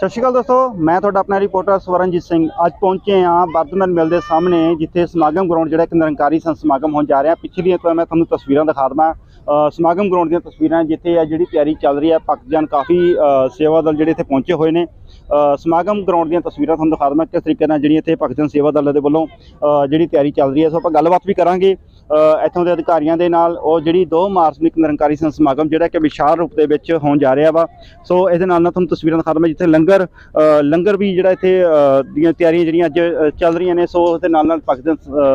ਸਤਿ ਸ਼੍ਰੀ ਅਕਾਲ ਦੋਸਤੋ, ਮੈਂ ਤੁਹਾਡਾ ਆਪਣਾ ਰਿਪੋਰਟਰ ਸਵਰਨਜੀਤ ਸਿੰਘ। ਅੱਜ ਪਹੁੰਚੇ ਹਾਂ ਬਰਦਮਨ ਮਿਲ ਦੇ ਸਾਹਮਣੇ, ਜਿੱਥੇ ਸਮਾਗਮ ਗਰਾਊਂਡ ਜਿਹੜਾ ਇੱਕ ਨਿਰੰਕਾਰੀ ਸੰਤ ਸਮਾਗਮ ਹੋਣ ਜਾ ਰਿਹਾ। ਪਿਛਲੀਆਂ ਤੋਂ ਮੈਂ ਤੁਹਾਨੂੰ ਤਸਵੀਰਾਂ ਦਿਖਾ ਦਵਾਂ। ਸਮਾਗਮ ਗਰਾਊਂਡ ਦੀਆਂ ਤਸਵੀਰਾਂ ਜਿੱਥੇ ਆ ਜਿਹੜੀ ਤਿਆਰੀ ਚੱਲ ਰਹੀ ਹੈ ਭਗਤਜਨ ਕਾਫੀ ਸੇਵਾ ਦਲ ਜਿਹੜੇ ਇੱਥੇ ਪਹੁੰਚੇ ਹੋਏ ਨੇ। ਸਮਾਗਮ ਗਰਾਊਂਡ ਦੀਆਂ ਤਸਵੀਰਾਂ ਤੁਹਾਨੂੰ ਦਿਖਾ ਦਵਾਂ ਕਿਸ ਤਰੀਕੇ ਨਾਲ ਜਿਹੜੀ ਇੱਥੇ ਭਗਤਜਨ ਸੇਵਾ ਦਲ ਦੇ ਵੱਲੋਂ ਜਿਹੜੀ ਤਿਆਰੀ ਚੱਲ ਰਹੀ ਹੈ ਸੋ ਆਪਾਂ ਗੱਲਬਾਤ ਵੀ ਕਰਾਂਗੇ। ਇੱਥੋਂ ਦੇ ਅਧਿਕਾਰੀਆਂ ਦੇ ਨਾਲ ਉਹ ਜਿਹੜੀ 2 ਮਾਰਚ ਨੂੰ ਇੱਕ ਨਿਰੰਕਾਰੀ ਸੰਤ ਸਮਾਗਮ ਜਿਹੜਾ ਕਿ ਵਿਸ਼ਾਲ ਰੂਪ ਦੇ ਵਿੱਚ ਹੋਣ ਜਾ ਰਿਹਾ ਵਾ। ਸੋ ਇਹਦੇ ਨਾਲ ਨਾਲ ਤੁਹਾਨੂੰ ਤਸਵੀਰਾਂ ਦਿਖਾ ਦਵਾਂ ਜਿੱਥੇ ਲੰਗਰ ਲੰਗਰ ਵੀ ਜਿਹੜਾ ਇੱਥੇ ਦੀਆਂ ਤਿਆਰੀਆਂ ਜਿਹੜੀਆਂ ਅੱਜ ਚੱਲ ਰਹੀਆਂ ਨੇ। ਸੋ ਉਹਦੇ ਨਾਲ ਨਾਲ ਭਗਤ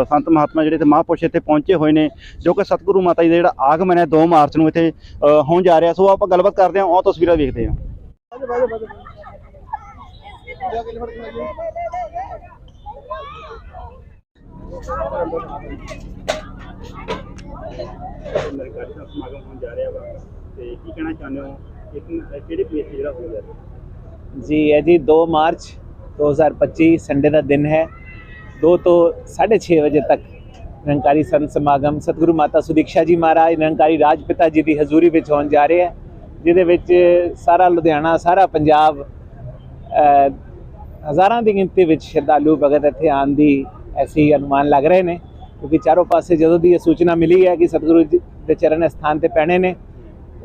ਸੰਤ ਮਹਾਤਮਾ ਜਿਹੜੇ ਤੇ ਮਹਾਂਪੁਰਸ਼ ਇੱਥੇ ਪਹੁੰਚੇ ਹੋਏ ਨੇ, ਜੋ ਕਿ ਸਤਿਗੁਰੂ ਮਾਤਾ ਜੀ ਦਾ ਜਿਹੜਾ ਆਗਮਨ ਹੈ 2 ਮਾਰਚ ਨੂੰ ਇੱਥੇ ਹੋਣ ਜਾ ਰਿਹਾ। ਸੋ ਆਪਾਂ ਗੱਲਬਾਤ ਕਰਦੇ ਹਾਂ, ਉਹ ਤਸਵੀਰਾਂ ਵੇਖਦੇ ਹਾਂ। ਨਿਰੰਕਾਰੀ ਸੰਤ ਸਮਾਗਮ ਹੋਣ ਜਾ ਰਿਹਾ ਵਾ ਤੇ ਕੀ ਕਹਿਣਾ ਚਾਹੁੰਦੇ ਹੋ? ਇੱਕ ਕਿਹੜੇ ਪਲੇਸ ਤੇ ਜਿਹੜਾ ਹੋ ਰਿਹਾ ਜੀ, ਇਹ ਜੀ 2 ਮਾਰਚ 2025 ਸੰਡੇ ਦਾ ਦਿਨ ਹੈ। 2 ਤੋਂ 6:30 ਵਜੇ ਤੱਕ ਨਿਰੰਕਾਰੀ ਸੰਤ ਸਮਾਗਮ ਸਤਿਗੁਰੂ ਮਾਤਾ ਸੁਦੀਕਸ਼ਾ ਜੀ ਮਹਾਰਾਜ, ਨਿਰੰਕਾਰੀ ਰਾਜਪਿਤਾ ਜੀ ਦੀ ਹਜ਼ੂਰੀ ਵਿੱਚ ਹੋਣ ਜਾ ਰਿਹਾ ਹੈ, ਜਿਹਦੇ ਵਿੱਚ ਸਾਰਾ ਲੁਧਿਆਣਾ, ਸਾਰਾ ਪੰਜਾਬ ਹਜ਼ਾਰਾਂ ਦੀ ਗਿਣਤੀ ਵਿੱਚ ਸ਼ਰਧਾਲੂ ਭਗਤ ਇੱਥੇ ਆਉਣ ਦੀ ਐਸੀ ਅਨੁਮਾਨ ਲੱਗ ਰਹੇ ਨੇ। ਕਿਉਂਕਿ ਚਾਰੋਂ ਪਾਸੇ ਜਦੋਂ ਦੀ ਇਹ ਸੂਚਨਾ ਮਿਲੀ ਹੈ ਕਿ ਸਤਿਗੁਰੂ ਜੀ ਦੇ ਚਰਨ ਸਥਾਨ ਤੇ ਪੈਣੇ ਨੇ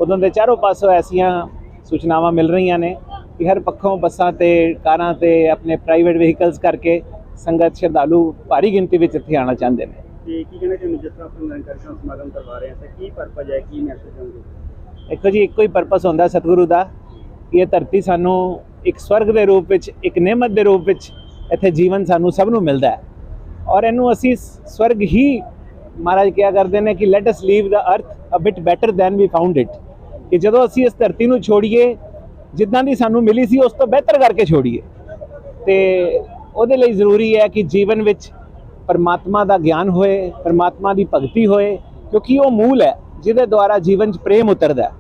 ਉਦੋਂ ਦੇ ਚਾਰੋਂ ਪਾਸੋਂ ਐਸੀਆਂ ਸੂਚਨਾਵਾਂ ਮਿਲ ਰਹੀਆਂ ਨੇ ਕਿ ਹਰ ਪੱਖੋਂ ਬੱਸਾਂ ਤੇ ਕਾਰਾਂ ਤੇ ਆਪਣੇ ਪ੍ਰਾਈਵੇਟ ਵਹੀਕਲਸ ਕਰਕੇ ਸੰਗਤ ਸ਼ਰਧਾਲੂ ਭਾਰੀ ਗਿਣਤੀ ਵਿੱਚ ਇੱਥੇ ਆਉਣਾ ਚਾਹੁੰਦੇ ਨੇ। ਤੇ ਕੀ ਕਹਿਣਾ ਚਾਹੁੰਦੇ ਜਿਸ ਤਰ੍ਹਾਂ ਆਪਾਂ ਸਮਾਗਮ ਕਰਵਾ ਰਹੇ ਹਾਂ ਤਾਂ ਕੀ ਪਰਪਸ ਹੈ? ਕੀ ਮੈਸੇਜ ਹੋਣਗੇ ਦੇਖੋ ਜੀ ਇੱਕੋ ਹੀ ਪਰਪਸ ਹੁੰਦਾ ਸਤਿਗੁਰੂ ਦਾ ਕਿ ਇਹ ਧਰਤੀ ਸਾਨੂੰ ਇੱਕ ਸਵਰਗ ਦੇ ਰੂਪ ਵਿੱਚ ਇੱਕ ਨਿਮਤ ਦੇ ਰੂਪ ਵਿੱਚ ਇੱਥੇ ਜੀਵਨ ਸਾਨੂੰ ਸਭ ਨੂੰ ਮਿਲਦਾ ਹੈ। ਔਰ ਇਹਨੂੰ ਅਸੀਂ ਸਵਰਗ ਹੀ ਮਹਾਰਾਜ ਕਿਹਾ ਕਰਦੇ ਨੇ ਕਿ ਲੈਟ ਅਸ ਲੀਵ ਦਾ ਅਰਥ a bit better than we found it ਕਿ ਜਦੋਂ ਅਸੀਂ ਇਸ ਧਰਤੀ ਨੂੰ ਛੋੜੀਏ, ਜਿੱਦਾਂ ਦੀ ਸਾਨੂੰ ਮਿਲੀ ਸੀ, ਉਸ ਤੋਂ ਬਿਹਤਰ ਕਰਕੇ ਛੋੜੀਏ। ਤੇ ਉਹਦੇ ਲਈ ਜ਼ਰੂਰੀ ਹੈ ਕਿ ਜੀਵਨ ਵਿੱਚ ਪਰਮਾਤਮਾ ਦਾ ਗਿਆਨ ਹੋਏ, ਪਰਮਾਤਮਾ ਦੀ ਭਗਤੀ ਹੋਏ, ਕਿਉਂਕਿ ਉਹ ਮੂਲ ਹੈ, ਜਿਹਦੇ ਦੁਆਰਾ ਜੀਵਨ 'ਚ ਪ੍ਰੇਮ ਉਤਰਦਾ ਹੈ।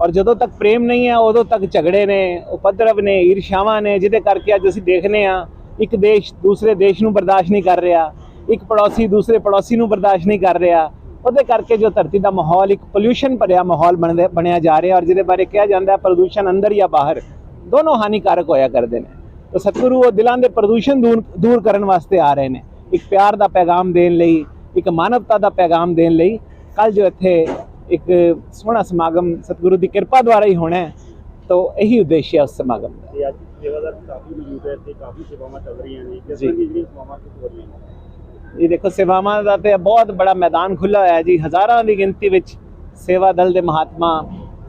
ਔਰ ਜਦੋਂ ਤੱਕ ਪ੍ਰੇਮ ਨਹੀਂ ਹੈ, ਉਦੋਂ ਤੱਕ ਝਗੜੇ ਨੇ, ਉਪਦਰਵ ਨੇ, ਈਰਸ਼ਾਵਾਂ ਨੇ, ਜਿਹਦੇ ਕਰਕੇ ਅੱਜ ਅਸੀਂ ਦੇਖਨੇ ਆ ਇੱਕ ਦੇਸ਼ ਦੂਸਰੇ ਦੇਸ਼ ਨੂੰ ਬਰਦਾਸ਼ਤ ਨਹੀਂ ਕਰ ਰਿਹਾ, ਇੱਕ ਪੜੋਸੀ ਦੂਸਰੇ ਪੜੋਸੀ ਨੂੰ ਬਰਦਾਸ਼ਤ ਨਹੀਂ ਕਰ ਰਿਹਾ, ਉਹਦੇ ਕਰਕੇ ਜੋ ਧਰਤੀ ਦਾ ਮਾਹੌਲ, ਇੱਕ ਪੋਲਿਊਸ਼ਨ ਭਰਿਆ ਮਾਹੌਲ ਬਣਦੇ, ਬਣਿਆ ਜਾ ਰਿਹਾ ਔਰ ਜਿਹਦੇ ਬਾਰੇ ਕਿਹਾ ਜਾਂਦਾ ਹੈ ਪ੍ਰਦੂਸ਼ਣ ਅੰਦਰ ਜਾਂ ਬਾਹਰ, ਦੋਨੋਂ ਹਾਨੀਕਾਰਕ ਹੋਇਆ ਕਰਦੇ ਨੇ। ਤਾਂ ਸਤਿਗੁਰੂ ਉਹ ਦਿਲਾਂ ਦੇ ਪ੍ਰਦੂਸ਼ਣ ਦੂਰ ਦੂਰ ਕਰਨ ਵਾਸਤੇ ਆ ਰਹੇ ਨੇ। ਇੱਕ ਪਿਆਰ ਦਾ ਪੈਗਾਮ ਦੇਣ ਲਈ, ਇੱਕ ਮਾਨਵਤਾ ਦਾ ਪੈਗਾਮ ਦੇਣ ਲਈ ਕੱਲ ਜੋ ਇੱਥੇ ਇੱਕ ਸੋਹਣਾ ਸਮਾਗਮ ਸਤਿਗੁਰੂ ਦੀ ਕਿਰਪਾ ਦੁਆਰਾ ਹੀ ਹੋਣਾ ਹੈ। ਤਾਂ ਇਹੀ ਉਦੇਸ਼ ਹੈ ਉਸ ਸਮਾਗਮ ਦਾ। ਤੇ ਅੱਜ ਸੇਵਾਦਾਰ ਕਾਫੀ ਮੌਜੂਦ ਹੈ ਤੇ ਕਾਫੀ ਸੇਵਾਵਾਂ ਚੱਲ ਰਹੀਆਂ ਨੇ। ਕਿਸ ਜੀ। ਤਰ੍ਹਾਂ ਦੀ ਜਿਹੜੀਆਂ ਸੇਵਾਵਾਂ ਸ਼ੁਰੂ ਹੋ ਰਹੀਆਂ ਨੇ? ਇਹ ਦੇਖੋ ਸੇਵਾਵਾਂ ਦਾ ਤੇ ਬਹੁਤ ਬੜਾ ਮੈਦਾਨ ਖੁੱਲਾ ਹੋਇਆ ਜੀ। ਹਜ਼ਾਰਾਂ ਦੀ ਗਿਣਤੀ ਵਿੱਚ ਸੇਵਾ ਦਲ ਦੇ ਮਹਾਤਮਾ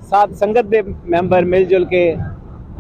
ਸਾਧ ਸੰਗਤ ਦੇ ਮੈਂਬਰ ਮਿਲ ਜੁਲ ਕੇ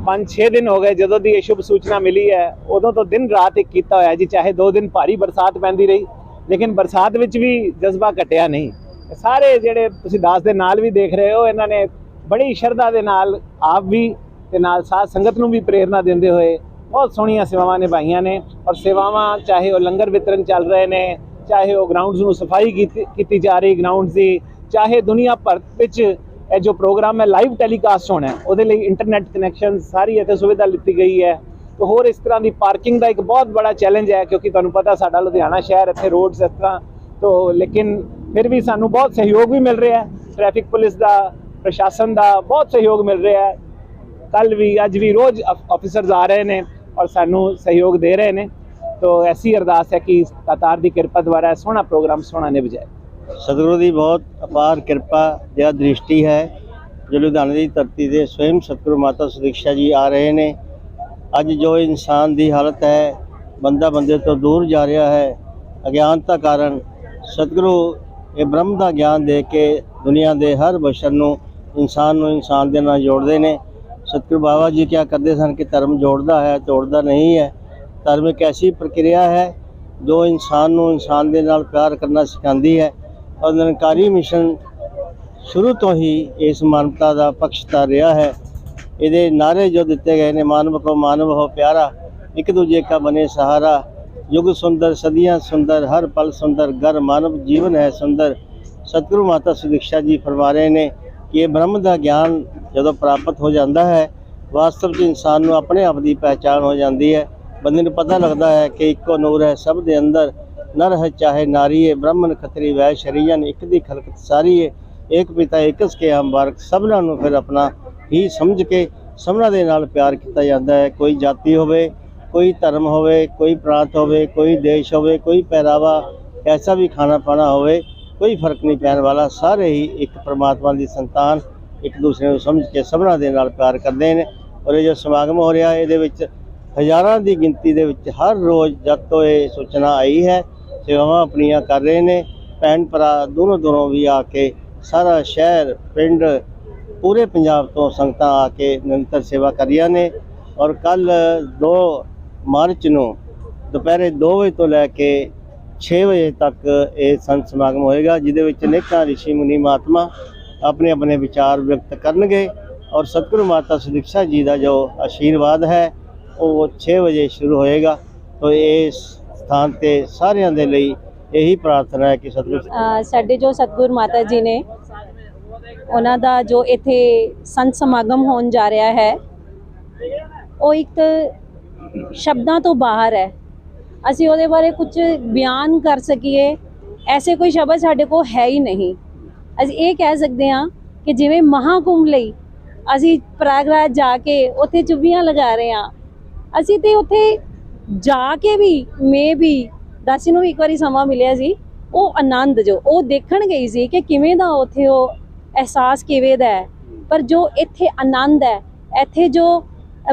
5-6 ਦਿਨ ਹੋ ਗਏ ਜਦੋਂ ਦੀ ਇਹ ਸ਼ੁਭ ਸੂਚਨਾ ਮਿਲੀ ਹੈ। ਉਦੋਂ ਤੋਂ ਦਿਨ ਰਾਤ ਇੱਕ ਕੀਤਾ ਹੋਇਆ ਜੀ ਚਾਹੇ 2 ਦਿਨ ਭਾਰੀ ਬਰਸਾਤ ਪੈਂਦੀ ਰਹੀ ਲੇਕਿਨ ਬਰਸਾਤ ਵਿੱਚ ਵੀ ਜਜ਼ਬਾ ਘਟਿਆ ਨਹੀਂ। ਸਾਰੇ ਜਿਹੜੇ ਤੁਸੀਂ ਦਾਸ ਦੇ ਨਾਲ ਵੀ ਦੇਖ ਰਹੇ ਹੋ ਇਹਨਾਂ ਨੇ ਬੜੀ ਸ਼ਰਧਾ ਦੇ ਨਾਲ ਆਪ ਵੀ ਤੇ ਨਾਲ ਸਾਧ ਸੰਗਤ ਨੂੰ ਵੀ ਪ੍ਰੇਰਣਾ ਦਿੰਦੇ ਹੋਏ ਬਹੁਤ ਸੋਹਣੀਆਂ ਸੇਵਾਵਾਂ ਨਿਭਾਈਆਂ ਨੇ ਔਰ ਸੇਵਾਵਾਂ ਚਾਹੇ ਉਹ ਲੰਗਰ ਵਿਤਰਨ ਚੱਲ ਰਹੇ ਨੇ, ਚਾਹੇ ਉਹ ਗਰਾਊਂਡਸ ਨੂੰ ਸਫ਼ਾਈ ਕੀਤੀ ਕੀਤੀ ਜਾ ਰਹੀ ਗਰਾਊਂਡਸ ਦੀ, ਚਾਹੇ ਦੁਨੀਆ ਭਰ ਵਿੱਚ ਇਹ ਜੋ ਪ੍ਰੋਗਰਾਮ ਹੈ ਲਾਈਵ ਟੈਲੀਕਾਸਟ ਹੋਣਾ ਉਹਦੇ ਲਈ ਇੰਟਰਨੈਟ ਕਨੈਕਸ਼ਨ ਸਾਰੀ ਇੱਥੇ ਸੁਵਿਧਾ ਲਿੱਤੀ ਗਈ ਹੈ। ਤੇ ਹੋਰ ਇਸ ਤਰ੍ਹਾਂ ਦੀ ਪਾਰਕਿੰਗ ਦਾ ਇੱਕ ਬਹੁਤ ਬੜਾ ਚੈਲੰਜ ਹੈ ਕਿਉਂਕਿ ਤੁਹਾਨੂੰ ਪਤਾ ਸਾਡਾ ਲੁਧਿਆਣਾ ਸ਼ਹਿਰ ਇੱਥੇ ਰੋਡਸ ਇਸ ਤਰ੍ਹਾਂ ਤੋਂ, ਲੇਕਿਨ ਫਿਰ ਵੀ ਸਾਨੂੰ ਬਹੁਤ ਸਹਿਯੋਗ ਵੀ ਮਿਲ ਰਿਹਾ ਹੈ। ਟ੍ਰੈਫਿਕ ਪੁਲਿਸ ਦਾ ਪ੍ਰਸ਼ਾਸਨ ਦਾ ਬਹੁਤ ਸਹਿਯੋਗ ਮਿਲ ਰਿਹਾ ਹੈ। ਕੱਲ ਵੀ, ਅੱਜ ਵੀ ਰੋਜ਼ ਆਫੀਸਰਸ ਆ ਰਹੇ ਨੇ ਔਰ ਸਾਨੂੰ ਸਹਿਯੋਗ ਦੇ ਰਹੇ ਨੇ। ਤੋ ਐਸੀ ਅਰਦਾਸ ਹੈ ਕਿ ਤਾਤਾਰ ਦੀ ਕਿਰਪਾ ਦੁਆਰਾ ਸੋਹਣਾ ਪ੍ਰੋਗਰਾਮ ਸੋਹਣਾ ਨਿਭ ਜਾਏ ਸਤਿਗੁਰੂ ਦੀ ਬਹੁਤ ਅਪਾਰ ਕਿਰਪਾ ਜਾਂ ਦ੍ਰਿਸ਼ਟੀ ਹੈ। ਜੋ ਲੁਧਿਆਣੇ ਦੀ ਧਰਤੀ ਦੇ ਸਵੈਮ ਸਤਿਗੁਰੂ ਮਾਤਾ ਸੁਦੀਕਸ਼ਾ ਜੀ ਆ ਰਹੇ ਨੇ। ਅੱਜ ਜੋ ਇਨਸਾਨ ਦੀ ਹਾਲਤ ਹੈ, ਬੰਦਾ ਬੰਦੇ ਤੋਂ ਦੂਰ ਜਾ ਰਿਹਾ ਹੈ, ਅਗਿਆਨਤਾ ਕਾਰਨ ਸਤਿਗੁਰੂ ਇਹ ਬ੍ਰਹਮ ਦਾ ਗਿਆਨ ਦੇ ਕੇ ਦੁਨੀਆ ਦੇ ਹਰ ਬਸ਼ਰ ਨੂੰ ਇਨਸਾਨ ਨੂੰ ਇਨਸਾਨ ਦੇ ਨਾਲ ਜੋੜਦੇ ਨੇ। ਸਤਿਗੁਰੂ ਬਾਬਾ ਜੀ ਕਿਆ ਕਰਦੇ ਸਨ ਕਿ ਧਰਮ ਜੋੜਦਾ ਹੈ, ਤੋੜਦਾ ਨਹੀਂ ਹੈ। ਧਰਮ ਇੱਕ ਐਸੀ ਪ੍ਰਕਿਰਿਆ ਹੈ, ਜੋ ਇਨਸਾਨ ਨੂੰ ਇਨਸਾਨ ਦੇ ਨਾਲ ਪਿਆਰ ਕਰਨਾ ਸਿਖਾਉਂਦੀ ਹੈ। ਔਰ ਨਿਰੰਕਾਰੀ ਮਿਸ਼ਨ ਸ਼ੁਰੂ ਤੋਂ ਹੀ ਇਸ ਮਾਨਵਤਾ ਦਾ ਪੱਖਧਾਰ ਰਿਹਾ ਹੈ। ਇਹਦੇ ਨਾਰੇ ਜੋ ਦਿੱਤੇ ਗਏ ਨੇ, ਮਾਨਵ ਕੋ ਮਾਨਵ ਹੋ ਪਿਆਰਾ, ਇੱਕ ਦੂਜੇ ਕਾ ਬਨੇ ਸਹਾਰਾ। ਯੁਗ ਸੁੰਦਰ, ਸਦੀਆਂ ਸੁੰਦਰ, ਹਰ ਪਲ ਸੁੰਦਰ ਗਰ ਮਾਨਵ ਜੀਵਨ ਹੈ ਸੁੰਦਰ। ਸਤਿਗੁਰੂ ਮਾਤਾ ਸੁਦੀਕਸ਼ਾ ਜੀ ਫਰਮਾ ਰਹੇ ਨੇ ਕਿ ਇਹ ਬ੍ਰਹਮ ਦਾ ਗਿਆਨ ਜਦੋਂ ਪ੍ਰਾਪਤ ਹੋ ਜਾਂਦਾ ਹੈ, ਵਾਸਤਵ 'ਚ ਇਨਸਾਨ ਨੂੰ ਆਪਣੇ ਆਪ ਦੀ ਪਹਿਚਾਣ ਹੋ ਜਾਂਦੀ ਹੈ। ਬੰਦੇ ਨੂੰ ਪਤਾ ਲੱਗਦਾ ਹੈ ਕਿ ਇੱਕੋ ਨੂਰ ਹੈ, ਸਭ ਦੇ ਅੰਦਰ ਨਰ ਹੈ, ਚਾਹੇ ਨਾਰੀ ਹੈ, ਬ੍ਰਾਹਮਣ, ਖਤਰੀ ਵੈ ਸ਼ਰੀਅਨ ਇੱਕ ਦੀ ਖਲਕਤ ਸਾਰੀ ਹੈ। ਇੱਕ ਪਿਤਾ ਏਕਸ ਕੇ ਹਮ ਸਭਨਾਂ ਨੂੰ ਫਿਰ ਆਪਣਾ ਹੀ ਸਮਝ ਕੇ ਸਭਨਾਂ ਦੇ ਨਾਲ ਪਿਆਰ ਕੀਤਾ ਜਾਂਦਾ ਹੈ। ਕੋਈ ਜਾਤੀ ਹੋਵੇ, ਕੋਈ ਧਰਮ ਹੋਵੇ, ਕੋਈ ਪ੍ਰਾਂਤ ਹੋਵੇ, ਕੋਈ ਦੇਸ਼ ਹੋਵੇ, ਕੋਈ ਪਹਿਰਾਵਾ, ਐਸਾ ਵੀ ਖਾਣਾ ਪਾਣਾ ਹੋਵੇ ਕੋਈ ਫ਼ਰਕ ਨਹੀਂ ਪੈਣ ਵਾਲਾ। ਸਾਰੇ ਹੀ ਇੱਕ ਪਰਮਾਤਮਾ ਦੀ ਸੰਤਾਨ ਇੱਕ ਦੂਸਰੇ ਨੂੰ ਸਮਝ ਕੇ ਸਭਨਾਂ ਦੇ ਨਾਲ ਪਿਆਰ ਕਰਦੇ ਨੇ। ਔਰ ਇਹ ਜੋ ਸਮਾਗਮ ਹੋ ਰਿਹਾ, ਇਹਦੇ ਵਿੱਚ ਹਜ਼ਾਰਾਂ ਦੀ ਗਿਣਤੀ ਦੇ ਵਿੱਚ ਹਰ ਰੋਜ਼ ਜਦ ਤੋਂ ਇਹ ਸੂਚਨਾ ਆਈ ਹੈ, ਸੇਵਾਵਾਂ ਆਪਣੀਆਂ ਕਰ ਰਹੇ ਨੇ। ਭੈਣ ਭਰਾ ਦੂਰੋਂ ਦੂਰੋਂ ਵੀ ਆ ਕੇ ਸਾਰਾ ਸ਼ਹਿਰ, ਪਿੰਡ, ਪੂਰੇ ਪੰਜਾਬ ਤੋਂ ਸੰਗਤਾਂ ਆ ਕੇ ਨਿਰੰਤਰ ਸੇਵਾ ਕਰ ਰਹੀਆਂ ਨੇ। ਔਰ ਕੱਲ 2 ਮਾਰਚ ਨੂੰ ਦੁਪਹਿਰੇ 2 ਵਜੇ ਤੋਂ ਲੈ ਕੇ 6 ਵਜੇ ਤੱਕ ਇਹ ਸੰਤ ਸਮਾਗਮ ਹੋਏਗਾ, ਜਿਹਦੇ ਵਿੱਚ ਅਨੇਕਾਂ ਰਿਸ਼ੀ, ਮੁਨੀ ਮਹਾਤਮਾ ਆਪਣੇ ਆਪਣੇ ਵਿਚਾਰ ਵਿਅਕਤ ਕਰਨਗੇ ਔਰ ਸਤਿਗੁਰੂ ਮਾਤਾ ਸੁਦੀਕਸ਼ਾ ਜੀ ਦਾ ਜੋ ਆਸ਼ੀਰਵਾਦ ਹੈ, ਉਹ 6 ਵਜੇ ਸ਼ੁਰੂ ਹੋਏਗਾ। ਤੋਂ ਇਸ ਸਥਾਨ ਤੇ ਸਾਰਿਆਂ ਦੇ ਲਈ ਇਹੀ ਪ੍ਰਾਰਥਨਾ ਹੈ ਕਿ ਸਤਿਗੁਰੂ ਸਾਡੇ ਜੋ ਸਤਗੁਰ ਮਾਤਾ ਜੀ ਨੇ, ਉਹਨਾਂ ਦਾ ਜੋ ਇੱਥੇ ਸੰਤ ਸਮਾਗਮ ਹੋਣ ਜਾ ਰਿਹਾ ਹੈ, ਉਹ ਇੱਕ ਸ਼ਬਦਾਂ ਤੋਂ ਬਾਹਰ ਹੈ। ਅਸੀਂ ਉਹਦੇ ਬਾਰੇ ਕੁਝ ਬਿਆਨ ਕਰ ਸਕੀਏ। ਐਸੇ ਕੋਈ ਸ਼ਬਦ ਸਾਡੇ ਕੋਲ ਹੈ ਹੀ ਨਹੀਂ। ਅਸੀਂ ਇਹ ਕਹਿ ਸਕਦੇ ਹਾਂ ਕਿ ਜਿਵੇਂ ਮਹਾਕੁੰਭ ਲਈ ਅਸੀਂ ਪ੍ਰਾਗਰਾਜ ਜਾ ਕੇ ਉੱਥੇ ਚੁੱਭੀਆਂ ਲਗਾ ਰਹੇ ਹਾਂ। ਅਸੀਂ ਤੇ ਉੱਥੇ ਜਾ ਕੇ ਵੀ ਮੇ ਵੀ ਦਾਸੀ ਨੂੰ ਵੀ ਇੱਕ ਵਾਰੀ ਸਮਾਂ ਮਿਲਿਆ ਸੀ, ਉਹ ਆਨੰਦ ਜੋ, ਉਹ ਦੇਖਣ ਗਈ ਸੀ ਕਿ ਕਿਵੇਂ ਦਾ ਉੱਥੇ ਉਹ ਅਹਿਸਾਸ ਕਿਵੇਂ ਦਾ ਹੈ। ਪਰ ਜੋ ਇੱਥੇ ਆਨੰਦ ਹੈ, ਇੱਥੇ ਜੋ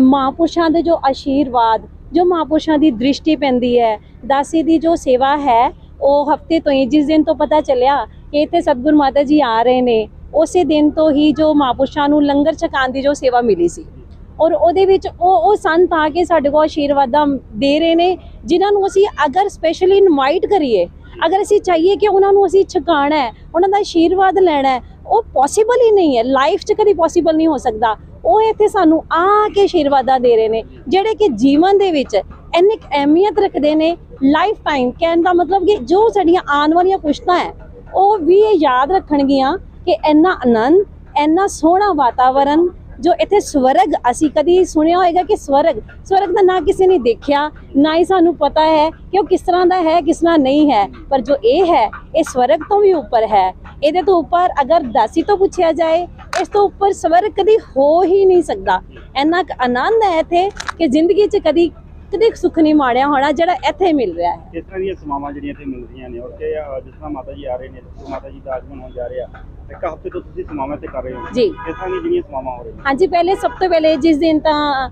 ਮਹਾਂਪੁਰਸ਼ਾਂ ਦੇ ਜੋ ਆਸ਼ੀਰਵਾਦ ਜੋ ਮਹਾਂਪੁਰਸ਼ਾਂ ਦੀ ਦ੍ਰਿਸ਼ਟੀ ਪੈਂਦੀ ਹੈ, ਦਾਸੀ ਦੀ ਜੋ ਸੇਵਾ ਹੈ, ਉਹ ਹਫ਼ਤੇ ਤੋਂ ਹੀ, ਜਿਸ ਦਿਨ ਤੋਂ ਪਤਾ ਚੱਲਿਆ ਕਿ ਇੱਥੇ ਸਤਿਗੁਰ ਮਾਤਾ ਜੀ ਆ ਰਹੇ ਨੇ, ਉਸੇ ਦਿਨ ਤੋਂ ਹੀ ਜੋ ਮਹਾਂਪੁਰਸ਼ਾਂ ਨੂੰ ਲੰਗਰ ਛਕਾਉਣ ਦੀ ਜੋ ਸੇਵਾ ਮਿਲੀ ਸੀ। ਔਰ ਉਹਦੇ ਵਿੱਚ ਉਹ ਉਹ ਸੰਤ ਆ ਕੇ ਸਾਡੇ ਕੋਲ ਆਸ਼ੀਰਵਾਦਾਂ ਦੇ ਰਹੇ ਨੇ, ਜਿਨ੍ਹਾਂ ਨੂੰ ਅਸੀਂ ਅਗਰ ਸਪੈਸ਼ਲੀ ਇਨਵਾਈਟ ਕਰੀਏ, ਅਗਰ ਅਸੀਂ ਚਾਹੀਏ ਕਿ ਉਹਨਾਂ ਨੂੰ ਅਸੀਂ ਛਕਾਣਾ ਹੈ, ਉਹਨਾਂ ਦਾ ਆਸ਼ੀਰਵਾਦ ਲੈਣਾ ਹੈ, ਉਹ ਪੋਸੀਬਲ ਹੀ ਨਹੀਂ ਹੈ ਲਾਈਫ 'ਚ ਕਦੀ ਪੋਸੀਬਲ ਨਹੀਂ ਹੋ ਸਕਦਾ। ਉਹ ਇੱਥੇ ਸਾਨੂੰ ਆ ਕੇ ਆਸ਼ੀਰਵਾਦਾਂ ਦੇ ਰਹੇ ਨੇ, ਜਿਹੜੇ ਕਿ ਜੀਵਨ ਦੇ ਵਿੱਚ ਇੰਨੀ ਕੁ ਅਹਿਮੀਅਤ ਰੱਖਦੇ ਨੇ ਲਾਈਫ ਟਾਈਮ ਕਹਿਣ ਦਾ ਮਤਲਬ ਕਿ ਜੋ ਸਾਡੀਆਂ ਆਉਣ ਵਾਲੀਆਂ ਪੁਸ਼ਤਾਂ ਹੈ, ਉਹ ਵੀ ਇਹ ਯਾਦ ਰੱਖਣਗੀਆਂ ਕਿ ਇੰਨਾ ਆਨੰਦ, ਇੰਨਾ ਸੋਹਣਾ ਵਾਤਾਵਰਨ ਜੋ ਇੱਥੇ ਸਵਰਗ ਅਸੀਂ ਕਦੀ ਸੁਣਿਆ ਹੋਏਗਾ ਕਿ ਸਵਰਗ ਸਵਰਗ ਦਾ ਨਾ ਕਿਸੇ ਨੇ ਦੇਖਿਆ, ਨਾ ਹੀ ਸਾਨੂੰ ਪਤਾ ਹੈ ਕਿ ਉਹ ਕਿਸ ਤਰ੍ਹਾਂ ਦਾ ਹੈ, ਕਿਸ ਤਰ੍ਹਾਂ ਨਹੀਂ ਹੈ। ਪਰ ਜੋ ਇਹ ਹੈ, ਇਹ ਸਵਰਗ ਤੋਂ ਵੀ ਉੱਪਰ ਹੈ। ਇਹਦੇ ਤੋਂ ਉੱਪਰ ਅਗਰ ਦਾਸੀ ਤੋਂ ਪੁੱਛਿਆ ਜਾਏ, ਇਸ ਤੋਂ ਉੱਪਰ ਸਵਰਗ ਕਦੀ ਹੋ ਹੀ ਨਹੀਂ ਸਕਦਾ। ਇੰਨਾ ਕੁ ਆਨੰਦ ਹੈ ਇੱਥੇ ਕਿ ਜ਼ਿੰਦਗੀ 'ਚ ਕਦੀ ਕਦੀ ਸੁੱਖ ਨਹੀਂ ਮਾਣਿਆ ਹੋਣਾ ਜਿਹੜਾ ਇੱਥੇ ਮਿਲ ਰਿਹਾ ਹੈ। ਕਿਸ ਤਰ੍ਹਾਂ ਦੀਆਂ ਸੇਵਾਵਾਂ ਜਿਹੜੀਆਂ ਇੱਥੇ ਮਿਲਦੀਆਂ ਨੇ ਔਰ ਕਿ ਅ, ਜਿਸ ਤਰ੍ਹਾਂ ਮਾਤਾ ਜੀ ਆ ਰਹੇ ਨੇ ਮਾਤਾ ਜੀ ਦਾ ਆਗਮਨ ਹੋਣ ਜਾ ਰਿਹਾ ਇੱਕ ਹਫ਼ਤੇ ਤੋਂ ਤੁਸੀਂ ਸੇਵਾਵਾਂ ਤੇ ਕਰ ਰਹੇ ਹੋ। ਜੀ। ਕਿਸ ਤਰ੍ਹਾਂ ਦੀਆਂ ਜਿਹੜੀਆਂ ਸੇਵਾਵਾਂ ਹੋ ਰਹੀਆਂ ਹਾਂਜੀ ਪਹਿਲੇ ਸਭ ਤੋਂ ਪਹਿਲੇ ਜਿਸ ਦਿਨ ਤਾਂ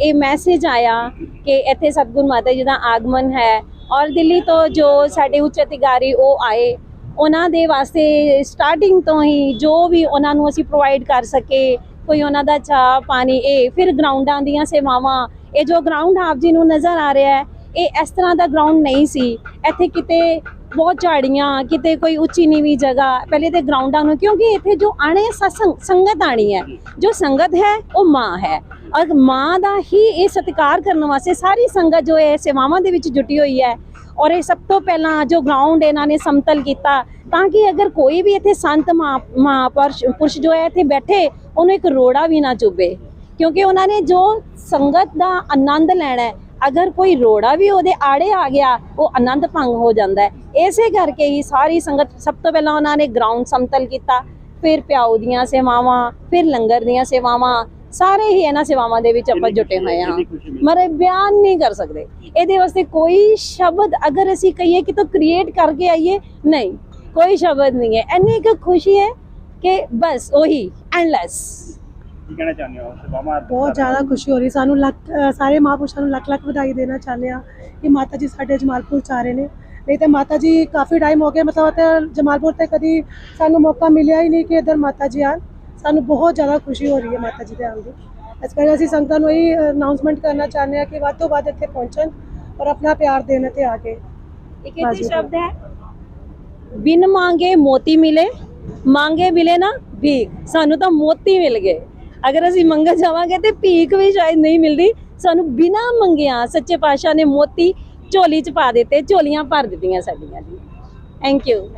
ਇਹ ਮੈਸੇਜ ਆਇਆ ਕਿ ਇੱਥੇ ਸਤਿਗੁਰ ਮਾਤਾ ਜੀ ਦਾ ਆਗਮਨ ਹੈ ਔਰ ਦਿੱਲੀ ਤੋਂ ਜੋ ਸਾਡੇ ਉੱਚ ਅਧਿਕਾਰੀ ਉਹ ਆਏ ਉਹਨਾਂ ਦੇ ਵਾਸਤੇ ਸਟਾਰਟਿੰਗ ਤੋਂ ਹੀ ਜੋ ਵੀ ਉਹਨਾਂ ਨੂੰ ਅਸੀਂ ਪ੍ਰੋਵਾਈਡ ਕਰ ਸਕੇ ਕੋਈ ਉਹਨਾਂ ਦਾ ਚਾਹ ਪਾਣੀ ਇਹ ਫਿਰ ਗਰਾਊਂਡਾਂ ਦੀਆਂ ਸੇਵਾਵਾਂ ਇਹ ਜੋ ਗਰਾਊਂਡ ਆਪ ਜੀ ਨੂੰ ਨਜ਼ਰ ਆ ਰਿਹਾ ਹੈ, ਇਹ ਇਸ ਤਰ੍ਹਾਂ ਦਾ ਗਰਾਊਂਡ ਨਹੀਂ ਸੀ। ਇੱਥੇ ਕਿਤੇ ਬਹੁਤ ਝਾੜੀਆਂ, ਕਿਤੇ ਕੋਈ ਉੱਚੀ ਨੀਵੀਂ ਜਗ੍ਹਾ, ਪਹਿਲੇ ਤੇ ਗਰਾਊਂਡਾਂ ਨੂੰ, ਕਿਉਂਕਿ ਇੱਥੇ ਜੋ ਆਣੇ ਸਤਸੰਗ ਸੰਗਤ ਆਣੀ ਹੈ। ਜੋ ਸੰਗਤ ਹੈ, ਉਹ ਮਾਂ ਹੈ। ਔਰ ਮਾਂ ਦਾ ਹੀ ਇਹ ਸਤਿਕਾਰ ਕਰਨ ਵਾਸਤੇ ਸਾਰੀ ਸੰਗਤ ਜੋ ਹੈ ਸੇਵਾਵਾਂ ਦੇ ਵਿੱਚ ਜੁਟੀ ਹੋਈ ਹੈ, ਔਰ ਇਹ ਸਭ ਤੋਂ ਪਹਿਲਾਂ ਜੋ ਗਰਾਊਂਡ ਇਹਨਾਂ ਨੇ ਸਮਤਲ ਕੀਤਾ, ਤਾਂ ਕਿ ਅਗਰ ਕੋਈ ਵੀ ਇੱਥੇ ਸੰਤ ਮਾਂ ਮਾਂ ਪੁਰਸ਼ ਜੋ ਹੈ, ਇੱਥੇ ਬੈਠੇ, ਉਹਨੂੰ ਇੱਕ ਰੋੜਾ ਵੀ ਨਾ ਚੁੱਭੇ। ਕਿਉਂਕਿ ਉਹਨਾਂ ਨੇ ਜੋ ਸੰਗਤ ਦਾ ਆਨੰਦ ਲੈਣਾ ਹੈ ਅਗਰ ਕੋਈ ਰੋੜਾ ਵੀ ਉਹਦੇ ਆੜੇ ਆ ਗਿਆ ਉਹ ਆਨੰਦ ਭੰਗ ਹੋ ਜਾਂਦਾ ਹੈ। ਇਸੇ ਕਰਕੇ ਹੀ ਸਾਰੀ ਸੰਗਤ ਸਭ ਤੋਂ ਪਹਿਲਾਂ ਉਹਨਾਂ ਨੇ ਗਰਾਊਂਡ ਸਮਤਲ ਕੀਤਾ ਫਿਰ ਪਿਆਉ ਦੀਆਂ ਸੇਵਾਵਾਂ ਫਿਰ ਲੰਗਰ ਦੀਆਂ ਸੇਵਾਵਾਂ ਸਾਰੇ ਹੀ ਇਹਨਾਂ ਸੇਵਾਵਾਂ ਦੇ ਵਿੱਚ ਆਪਾਂ ਜੁਟੇ ਹੋਏ ਹਾਂ। ਮਰੇ ਬਿਆਨ ਨਹੀਂ ਕਰ ਸਕਦੇ। ਇਹਦੇ ਵਾਸਤੇ ਕੋਈ ਸ਼ਬਦ ਅਗਰ ਅਸੀਂ ਕਹੀਏ ਕਿ ਤੋ ਕ੍ਰੀਏਟ ਕਰਕੇ ਆਈਏ ਨਹੀਂ ਕੋਈ ਸ਼ਬਦ ਨਹੀਂ ਹੈ। ਇੰਨੀ ਕੁ ਖੁਸ਼ੀ ਹੈ ਕਿ ਬਸ ਉਹੀ ਐਂਡਲੈਸ ਕੀ ਕਹਿਣਾ ਚਾਹੁੰਦੇ ਹੋ? ਸੇਵਾਵਾਂ ਬਹੁਤ ਜ਼ਿਆਦਾ ਖੁਸ਼ੀ ਹੋ ਰਹੀ ਸਾਨੂੰ ਲੱਖ ਅ, ਸਾਰੇ ਮਹਾਂਪੁਰਸ਼ਾਂ ਨੂੰ ਲੱਖ ਲੱਖ ਵਧਾਈ ਦੇਣਾ ਚਾਹੁੰਦੇ ਆ ਕਿ ਮਾਤਾ ਜੀ ਸਾਡੇ ਜਮਾਲਪੁਰ ਚ ਆ ਰਹੇ ਨੇ। ਨਹੀਂ ਤੇ ਮਾਤਾ ਜੀ ਕਾਫੀ ਟਾਈਮ ਹੋ ਗਿਆ ਮਤਲਬ ਤੇ ਜਮਾਲਪੁਰ ਤੇ ਕਦੀ ਸਾਨੂੰ ਮੌਕਾ ਮਿਲਿਆ ਹੀ ਨਹੀਂ ਕਿ ਇੱਧਰ ਮਾਤਾ ਜੀ ਆਣ ਸਾਨੂੰ ਬਹੁਤ ਜ਼ਿਆਦਾ ਖੁਸ਼ੀ ਹੋ ਰਹੀ ਹੈ ਮਾਤਾ ਜੀ ਦੇ ਆਉਣ ਦੀ। ਇਸ ਕਰਕੇ ਅਸੀਂ ਸੰਗਤਾਂ ਨੂੰ ਇਹ ਅਨਾਉਂਸਮੈਂਟ ਕਰਨਾ ਚਾਹੁੰਦੇ ਆ ਕਿ ਵੱਧ ਤੋਂ ਵੱਧ ਇੱਥੇ ਪਹੁੰਚਣ ਔਰ ਆਪਣਾ ਪਿਆਰ ਦੇਣ ਤੇ ਆ ਕੇ। ਇੱਕ ਇੱਥੇ ਸ਼ਬਦ ਹੈ। ਬਿਨ ਮੰਗੇ ਮੋਤੀ ਮਿਲੇ ਮੰਗੇ ਮਿਲੇ ਨਾ ਭੀਖ ਸਾਨੂੰ ਤਾਂ ਮੋਤੀ ਮਿਲ ਗਏ। ਅਗਰ ਅਸੀਂ ਮੰਗਣ ਜਾਵਾਂਗੇ ਤੇ ਭੀਖ ਵੀ ਸ਼ਾਇਦ ਨਹੀਂ ਮਿਲਦੀ। ਸਾਨੂੰ ਬਿਨਾ ਮੰਗਿਆ ਸੱਚੇ ਪਾਤਸ਼ਾਹ ਨੇ ਮੋਤੀ ਝੋਲੀ ਚ ਪਾ ਦਿੱਤੇ, ਝੋਲੀਆਂ ਭਰ ਦਿੱਤੀਆਂ ਸਾਡੀਆਂ ਜੀ। Thank you